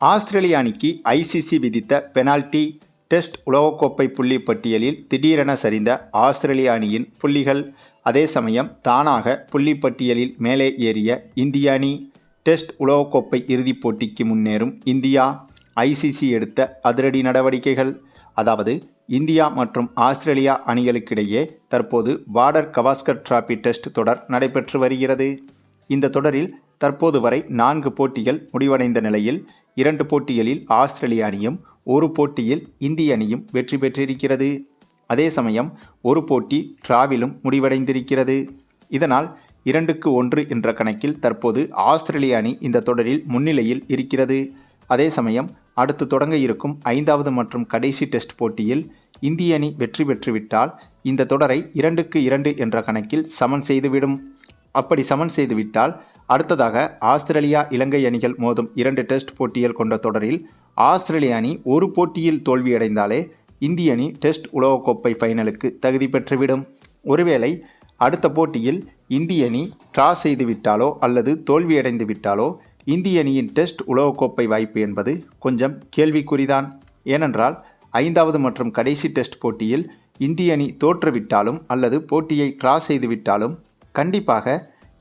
ஆஸ்திரேலிய அணிக்கு ஐசிசி விதித்த penalty test உலகக்கோப்பை புள்ளி பட்டியலில் திடீரென சரிந்த ஆஸ்திரேலிய அணியின் புள்ளிகள். அதே சமயம் தானாக புள்ளி பட்டியலில் மேலே ஏறிய இந்திய அணி டெஸ்ட் உலகக்கோப்பை இறுதிப் போட்டிக்கு முன்னேறும் இந்தியா ஐசிசி எடுத்த அதிரடி நடவடிக்கைகள். அதாவது இந்தியா மற்றும் ஆஸ்திரேலியா அணிகளுக்கிடையே தற்போது பார்டர் கவாஸ்கர் டிராபி டெஸ்ட் தொடர் நடைபெற்று வருகிறது. இந்த தொடரில் தற்போது வரை நான்கு போட்டிகள் முடிவடைந்த நிலையில் இரண்டு போட்டிகளில் ஆஸ்திரேலிய அணியும் ஒரு போட்டியில் இந்திய அணியும் வெற்றி பெற்றிருக்கிறது. அதே சமயம் ஒரு போட்டி டிராவிலும் முடிவடைந்திருக்கிறது. இதனால் இரண்டுக்கு ஒன்று என்ற கணக்கில் தற்போது ஆஸ்திரேலிய அணி இந்த தொடரில் முன்னிலையில் இருக்கிறது. அதே சமயம் அடுத்து தொடங்க இருக்கும் ஐந்தாவது மற்றும் கடைசி டெஸ்ட் போட்டியில் இந்திய அணி வெற்றி பெற்றுவிட்டால் இந்த தொடரை இரண்டுக்கு இரண்டு என்ற கணக்கில் சமன் செய்துவிடும். அப்படி சமன் செய்துவிட்டால் அடுத்ததாக ஆஸ்திரேலியா இலங்கை அணிகள் மோதும் இரண்டு டெஸ்ட் போட்டிகள் கொண்ட தொடரில் ஆஸ்திரேலிய அணி ஒரு போட்டியில் தோல்வியடைந்தாலே இந்திய அணி டெஸ்ட் உலகக்கோப்பை ஃபைனலுக்கு தகுதி பெற்றுவிடும். ஒருவேளை அடுத்த போட்டியில் இந்திய அணி ட்ரா செய்துவிட்டாலோ அல்லது தோல்வியடைந்து விட்டாலோ இந்திய அணியின் டெஸ்ட் உலகக்கோப்பை வாய்ப்பு என்பது கொஞ்சம் கேள்விக்குறிதான். ஏனென்றால் ஐந்தாவது மற்றும் கடைசி டெஸ்ட் போட்டியில் இந்திய அணி தோற்றுவிட்டாலும் அல்லது போட்டியை ட்ரா செய்துவிட்டாலும் கண்டிப்பாக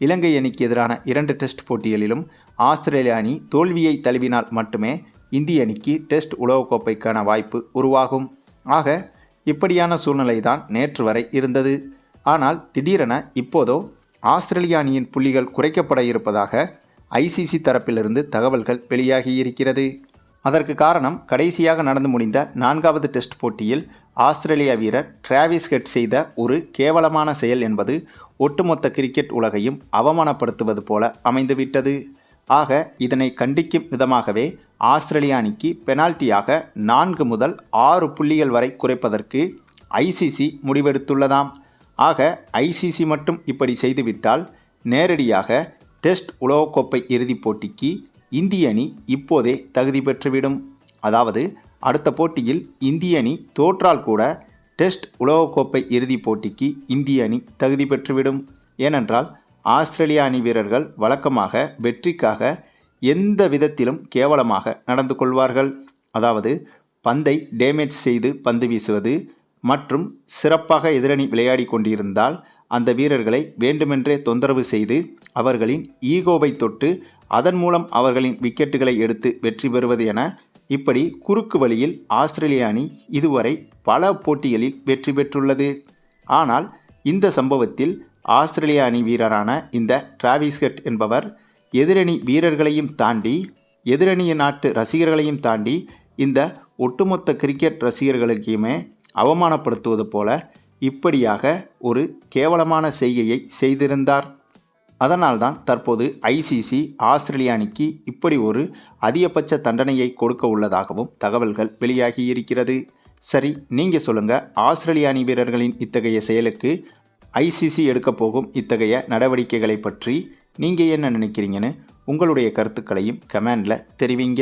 இலங்கை அணிக்கு எதிரான இரண்டு டெஸ்ட் போட்டிகளிலும் ஆஸ்திரேலிய அணி தோல்வியை தழுவினால் மட்டுமே இந்திய அணிக்கு டெஸ்ட் உலகக்கோப்பைக்கான வாய்ப்பு உருவாகும். ஆக இப்படியான சூழ்நிலை தான் நேற்று வரை இருந்தது. ஆனால் திடீரென இப்போதோ ஆஸ்திரேலிய அணியின் புள்ளிகள் குறைக்கப்பட இருப்பதாக ஐசிசி தரப்பிலிருந்து தகவல்கள் வெளியாகியிருக்கிறது அதற்கு காரணம் கடைசியாக நடந்து முடிந்த நான்காவது டெஸ்ட் போட்டியில் ஆஸ்திரேலிய வீரர் டிராவிஸ் ஹெட் செய்த ஒரு கேவலமான செயல் என்பது ஒட்டுமொத்த கிரிக்கெட் உலகையும் அவமானப்படுத்துவது போல அமைந்துவிட்டது. ஆக இதனை கண்டிக்கும் விதமாகவே ஆஸ்திரேலிய அணிக்கு பெனால்ட்டியாக நான்கு முதல் ஆறு புள்ளிகள் வரை குறைப்பதற்கு ஐசிசி முடிவெடுத்துள்ளதாம். ஆக ஐசிசி மட்டும் இப்படி செய்துவிட்டால் நேரடியாக டெஸ்ட் உலகக்கோப்பை இறுதிப் போட்டிக்கு இந்திய அணி இப்போதே தகுதி பெற்றுவிடும். அதாவது அடுத்த போட்டியில் இந்திய அணி தோற்றால் கூட டெஸ்ட் உலகக்கோப்பை இறுதிப் போட்டிக்கு இந்திய அணி தகுதி பெற்றுவிடும். ஏனென்றால் ஆஸ்திரேலிய அணி வீரர்கள் வழக்கமாக வெற்றிக்காக எந்த விதத்திலும் கேவலமாக நடந்து கொள்வார்கள். அதாவது பந்தை டேமேஜ் செய்து பந்து வீசுவது மற்றும் சிறப்பாக எதிரணி விளையாடி கொண்டிருந்தால் அந்த வீரர்களை வேண்டுமென்றே தொந்தரவு செய்து அவர்களின் ஈகோவை தொட்டு அதன் மூலம் அவர்களின் விக்கெட்டுகளை எடுத்து வெற்றி பெறுவது என இப்படி குறுக்கு வழியில் ஆஸ்திரேலிய அணி இதுவரை பல போட்டிகளில் வெற்றி பெற்றுள்ளது. ஆனால் இந்த சம்பவத்தில் ஆஸ்திரேலிய அணி வீரரான இந்த டிராவிஸ்கட் என்பவர் எதிரணி வீரர்களையும் தாண்டி எதிரணிய நாட்டு ரசிகர்களையும் தாண்டி இந்த ஒட்டுமொத்த கிரிக்கெட் ரசிகர்களுக்குமே அவமானப்படுத்துவது போல இப்படியாக ஒரு கேவலமான செய்கையை செய்திருந்தார். அதனால்தான் தற்போது ஐசிசி ஆஸ்திரேலிய அணிக்கு இப்படி ஒரு அதிகபட்ச தண்டனையை கொடுக்க உள்ளதாகவும் தகவல்கள் வெளியாகியிருக்கிறது. சரி நீங்கள் சொல்லுங்கள் ஆஸ்திரேலிய அணி வீரர்களின் இத்தகைய செயலுக்கு ஐசிசி எடுக்கப் போகும் இத்தகைய நடவடிக்கைகளை பற்றி நீங்கள் என்ன நினைக்கிறீங்கன்னு உங்களுடைய கருத்துக்களையும் கமெண்டில் தெரிவிங்க.